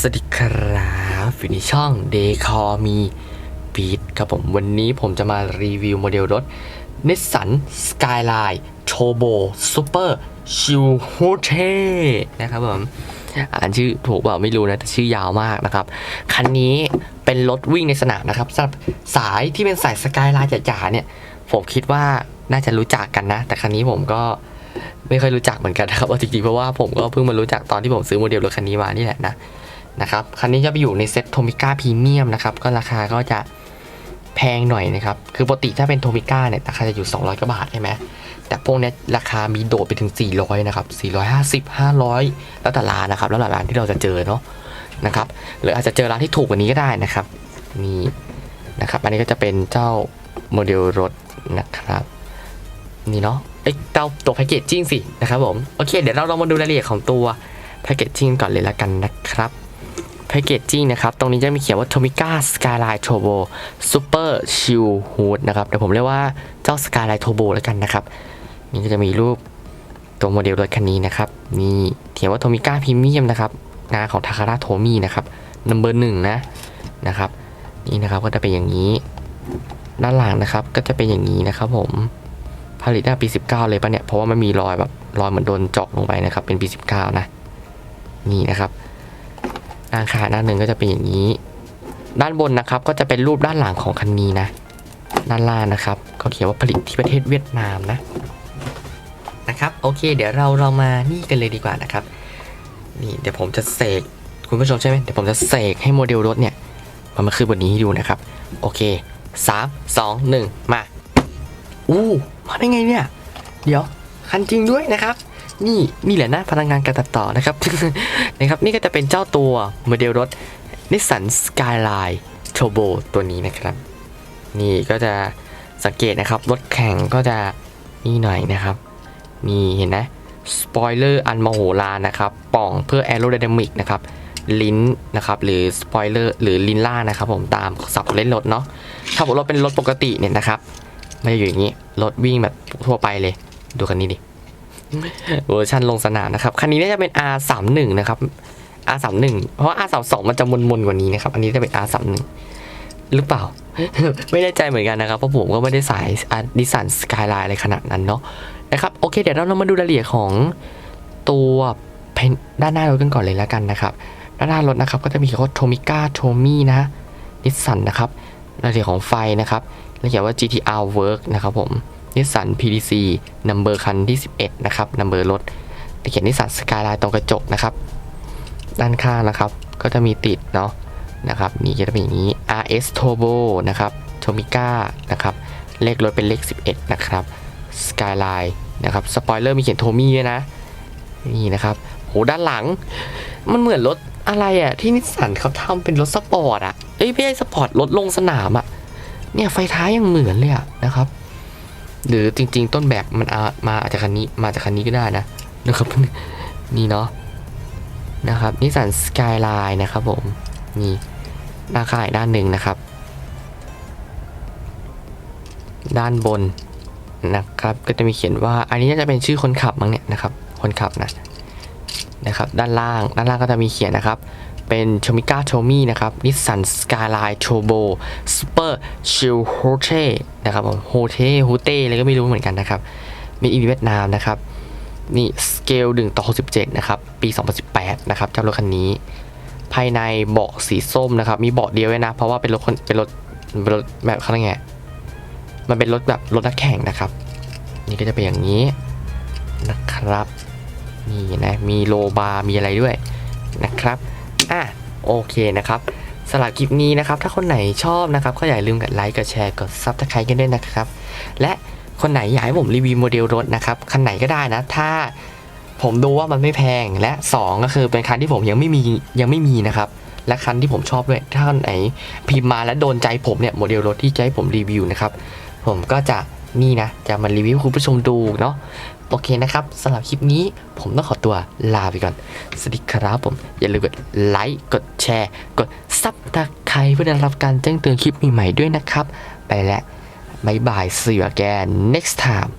สวัสดีครับอยู่ในช่องเดคอมีบีทครับผม วันนี้ผมจะมารีวิวโมเดลรถ Nissan Skyline Turbo Super s h i l h o t e นะครับผม อ่านชื่อถูกเปล่าไม่รู้นะ แต่ชื่อยาวมากนะครับ คันนี้เป็นรถวิ่งในสนามนะครับสำหรับสายที่เป็นสายสกายไลน์จ๋าๆเนี่ย ผมคิดว่าน่าจะรู้จักกันนะ แต่คันนี้ผมก็ไม่ค่อยรู้จักเหมือนกันนะครับเอาจริงๆเพราะว่าผมก็เพิ่งมารู้จักตอนที่ผมซื้อโมเดลรถคันนี้มานี่แหละนะ นะครับ คันนี้จะไปอยู่ในเซ็ตโทมิก้าพรีเมียมนะครับ ก็ราคาก็จะแพงหน่อยนะครับ คือปกติถ้าเป็นโทมิก้าเนี่ยราคาจะอยู่ 200กว่าบาทใช่ไหม แต่พวกนี้ราคามีโดดไปถึง 400 นะครับ 450 500 แล้วแต่ร้านนะครับ แล้วแต่ร้านที่เราจะเจอเนาะนะครับ หรืออาจจะเจอร้านที่ถูกกว่านี้ก็ได้นะครับ นี่นะครับ อันนี้ก็จะเป็นเจ้าโมเดลรถนะครับ นี่เนาะไอ้เจ้าตัวแพคเกจจิ้งสินะครับผม โอเค เดี๋ยวเราลองมาดูรายละเอียดของตัวแพคเกจจิ้งก่อนเลยละกันนะครับ แพคเกจจิ้งนะครับ ตรงนี้จะมีเขียนว่า Tomica Skyline Turbo Super Chill Hood นะครับเดี๋ยวผมเรียกว่าเจ้า Skyline Turbo แล้วกันนะครับ นี่ก็จะมีรูปตัวโมเดลรถคันนี้นะครับ นี่เขียนว่า Tomica Premium นะครับ งานของ Takara Tomy นะครับนัมเบอร์หนึ่งนะนะครับ นี่นะครับก็จะเป็นอย่างนี้ ด้านหลังนะครับก็จะเป็นอย่างนี้นะครับผมผลิตตั้งปี 19 เลยปะเนี่ย เพราะว่ามันมีรอยแบบรอยเหมือนโดนเจาะลงไปนะครับ เป็นปี 19 นะ นี่นะครับ ด้านข้างด้านหนึ่งก็จะเป็นอย่างนี้ ด้านบนนะครับก็จะเป็นรูปด้านหลังของคันนี้นะ ด้านล่างนะครับก็เขียนว่าผลิตที่ประเทศเวียดนามนะนะครับโอเค เดี๋ยวเราเรามานี่กันเลยดีกว่านะครับนี่เดี๋ยวผมจะเสกคุณผู้ชมใช่ไหมเดี๋ยวผมจะเสกให้โมเดลรถเนี่ยมันมาคือบนนี้ให้ดูนะครับ โอเคสามสองหนึ่งมาอู้มาได้ไงเนี่ย เดี๋ยวคันจริงด้วยนะครับ นี่นี่แหละนะพลังงานการตัดต่อนะครับ นะครับนี่ก็จะเป็นเจ้าตัวโมเดลรถ Nissan Skyline Turbo ตัวนี้นะครับ นี่ก็จะสังเกตนะครับ รถแข่งก็จะนี่หน่อยนะครับมีเห็นนะสปอยเลอร์อันมโหฬารนะครับป่องเพื่อแอโร d y นามิกนะครับลิ้นนะครับหรือสปอยเลอร์หรือลิ้นล่านะครับผมตามสับเล่นรถเนาะถ้าผมรถเป็นรถปกติเนี่ยนะครับไม่ได้อยู่อย่างนี้รถวิ่งแบบทั่วไปเลยดูคันนี้ดิ เวอร์ชันลงสนามนะครับ คันนี้น่าจะเป็น R31 นะครับ R31 เพราะว่า R32 มันจะมนๆกว่านี้นะครับ อันนี้จะเป็น R31 หรือเปล่า ไม่แน่ใจเหมือนกันนะครับ เพราะผมก็ไม่ได้สายดิสันสกายไลน์อะไรขนาดนั้นเนาะนะครับ โอเค เดี๋ยวเรามาดูรายละเอียดของตัวเพนด้านหน้ารถกันก่อนเลยแล้วกันนะครับ ด้านหน้ารถนะครับ ก็จะมีคำว่าโทมิก้าโทมี่นะนิสสันนะครับรายละเอียดของไฟนะครับแล้วเขียนว่า GTR Work นะครับผม นิสสัน PDC Number คันที่ 11 นะครับ Number รถเขียนนิสสันสกายไลน์ตรงกระจกนะครับ ด้านข้างนะครับ ก็จะมีติดเนาะนะครับ นี่จะเป็นอย่างนี้ RS Turbo นะครับ Tomica นะครับ เลขรถเป็นเลข 11 นะครับ Skyline นะครับ สปอยเลอร์มีเขียนโทมี่ด้วยนะ นี่นะครับ โห ด้านหลัง มันเหมือนรถอะไรอะที่นิสสันเขาทำเป็นรถสปอร์ตอะเอ้ยไม่ใช่สปอร์ตรถลงสนามอะเนี่ยไฟท้ายยังเหมือนเลยอะนะครับ หรือจริง ๆ ต้นแบบมันามาอาจจะคันนี้มาจากคันนี้ก็ได้นะนะครับนี่เนาะนะครับนิสสันสกายไลน์นะครับผมนี่หน้าข้างอีกด้านหนึ่งนะครับ ด้านบนนะครับ ก็จะมีเขียนว่าอันนี้น่าจะเป็นชื่อคนขับมั้งเนี่ยนะครับ คนขับนะนะครับ ด้านล่างด้านล่างก็จะมีเขียนนะครับ เป็น c h o m i c a c h o m i นะครับ Nissan Skyline Turbo Super Chill h o t e นะครับผม h o t e h o t e อะไรก็ไม่รู้เหมือนกันนะครับมีอีเวียดนามนะครับ นี่สเกล1ต่อ67 นะครับ ปี 2018 นะครับเจ้ารถคันนี้ ภายในเบาะสีส้มนะครับ มีเบาะเดียวไว้นะ เพราะว่าเป็นรถคนเป็นรถเป็นรถแบบเขาเรียกไงมันเป็นรถแบบรถนักแข่งนะครับ นี่ก็จะเป็นอย่างนี้นะครับนี่นะมีโลบาร์มีอะไรด้วยนะครับ อะโอเคนะครับสำหรับคลิปนี้นะครับถ้าคนไหนชอบนะครับก็อย่าลืมกดไลค์กดแชร์กดซับสไครต์กันด้วยนะครับ และคนไหนอยากให้ผมรีวิวโมเดลรถนะครับคันไหนก็ได้นะ ถ้าผมดูว่ามันไม่แพงและ 2 ก็คือเป็นคันที่ผมยังไม่มียังไม่มีนะครับ และคันที่ผมชอบด้วยถ้าคันไหนพิมพ์มาแล้วโดนใจผมเนี่ยโมเดลรถที่จะให้ผมรีวิวนะครับผมก็จะนี่นะจะมารีวิวให้คุณผู้ชมดูเนาะ โอเคนะครับสำหรับคลิปนี้ผมต้องขอตัวลาไปก่อน สวัสดีครับผม อย่าลืมกดไลค์กดแชร์ กดซับตะไคร้เพื่อได้รับการแจ้งเตือนคลิปใหม่ๆด้วยนะครับ ไปแล้วบายบาย see you again next time